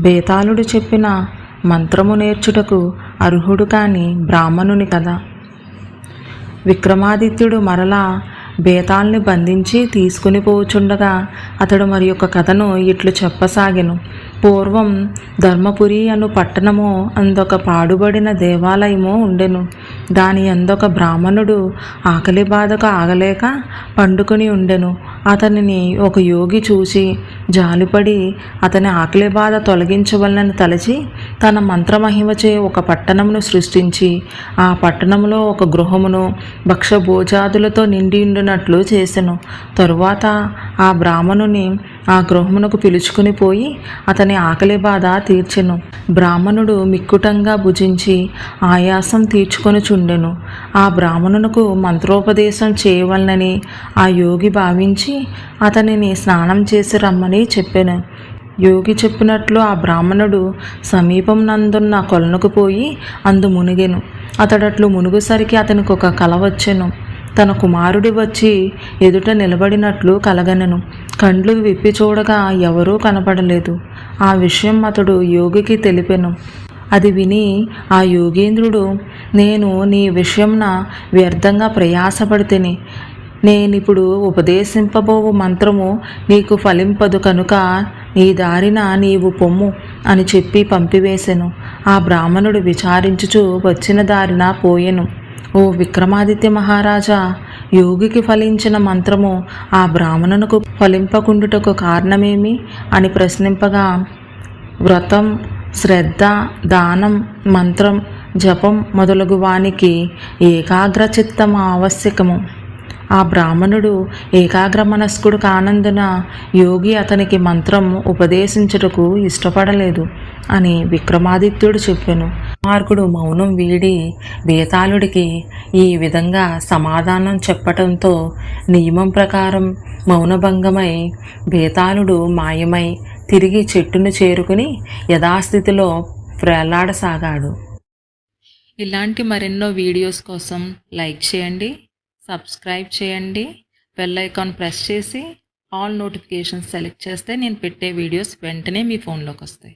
బేతాళుడు చెప్పిన మంత్రము నేర్చుటకు అర్హుడు కాని బ్రాహ్మణుని కదా. విక్రమాదిత్యుడు మరలా బేతాల్ని బంధించి తీసుకుని పోచుండగా అతడు మరి యొక్క కథను ఇట్లు చెప్పసాగెను. పూర్వం ధర్మపురి అను పట్టణము అందొక పాడుబడిన దేవాలయము ఉండెను. దాని అందొక బ్రాహ్మణుడు ఆకలి బాధకు ఆగలేక పండుకొని ఉండెను. అతనిని ఒక యోగి చూసి జాలిపడి అతని ఆకలి బాధ తొలగించవలనని తలచి తన మంత్రమహిమచే ఒక పట్టణమును సృష్టించి ఆ పట్టణంలో ఒక గృహమును భక్షభోజాదులతో నిండి ఉండినట్లు చేసెను. తరువాత ఆ బ్రాహ్మణుని ఆ గృహమునకు పిలుచుకుని పోయి అతని ఆకలి బాధ తీర్చెను. బ్రాహ్మణుడు మిక్కుటంగా భుజించి ఆయాసం తీర్చుకొని చుండెను ఆ బ్రాహ్మణునకు మంత్రోపదేశం చేయవలనని ఆ యోగి భావించి అతనిని స్నానం చేసి రమ్మని చెప్పాను. యోగి చెప్పినట్లు ఆ బ్రాహ్మణుడు సమీపం నందున్న కొలనుకు పోయి అందు మునిగెను. అతడట్లు మునుగుసరికి అతనికి ఒక కల వచ్చెను. తన కుమారుడి వచ్చి ఎదుట నిలబడినట్లు కలగనను. కండ్లు విప్పి చూడగా ఎవరూ కనపడలేదు. ఆ విషయం అతడు యోగికి తెలిపెను. అది విని ఆ యోగేంద్రుడు నేను నీ విషయంన వ్యర్థంగా ప్రయాసపడితేని. నేనిప్పుడు ఉపదేశింపబోవు మంత్రము నీకు ఫలింపదు కనుక నీ దారిన నీవు పొమ్ము అని చెప్పి పంపివేశెను ఆ బ్రాహ్మణుడు విచారించుచు వచ్చిన దారిన పోయెను. ఓ విక్రమాదిత్య మహారాజా యోగికి ఫలించిన మంత్రము ఆ బ్రాహ్మణునకు ఫలింపకుండుటకు కారణమేమి అని ప్రశ్నింపగా వ్రతం శ్రద్ధ దానం మంత్రం జపం మొదలగు వానికి ఏకాగ్రచిత్తం ఆవశ్యకము ఆ బ్రాహ్మణుడు ఏకాగ్ర మనస్కుడు కానందున యోగి అతనికి మంత్రం ఉపదేశించుటకు ఇష్టపడలేదు అని విక్రమాదిత్యుడు చెప్పాను. మార్కుడు మౌనం వీడి బేతాళుడికి ఈ విధంగా సమాధానం చెప్పటంతో నియమం ప్రకారం మౌనభంగమై బేతాళుడు మాయమై తిరిగి చెట్టును చేరుకుని యథాస్థితిలో ప్రేలాడసాగాడు ఇలాంటి మరెన్నో వీడియోస్ కోసం లైక్ చేయండి సబ్స్క్రైబ్ చేయండి బెల్ ఐకాన్ ప్రెస్ చేసి ఆల్ నోటిఫికేషన్స్ సెలెక్ట్ చేస్తే నేను పెట్టే వీడియోస్ వెంటనే మీ ఫోన్లోకి వస్తాయి.